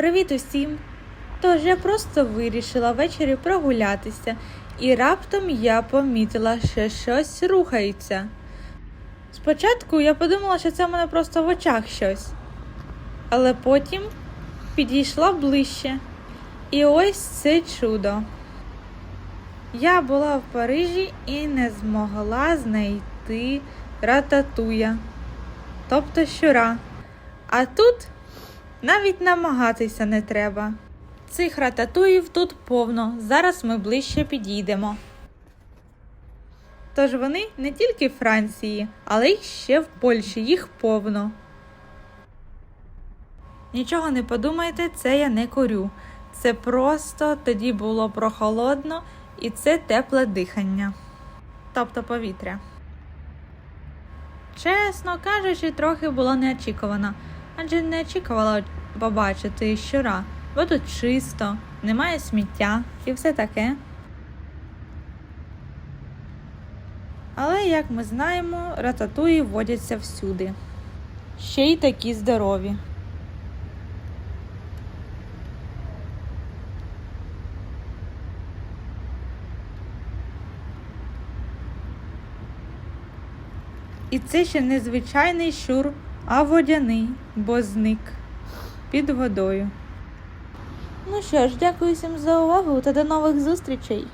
Привіт усім! Тож я просто вирішила ввечері прогулятися, і раптом я помітила, що щось рухається. Спочатку я подумала, що це в мене просто в очах щось, але потім підійшла ближче. І ось це чудо. Я була в Парижі і не змогла знайти рататуя, тобто щура. А тут навіть намагатися не треба. Цих рататуїв тут повно. Зараз ми ближче підійдемо. Тож вони не тільки в Франції, але й ще в Польщі. Їх повно. Нічого не подумайте, це я не курю. Це просто тоді було прохолодно і це тепле дихання. Тобто повітря. Чесно кажучи, трохи було неочікувано, адже не очікувала побачити щура, бо тут чисто, немає сміття і все таке. Але, як ми знаємо, рататуї водяться всюди. Ще й такі здорові. І це ще не звичайний щур, а водяний, бо зник під водою. Ну що ж, дякую всім за увагу та до нових зустрічей!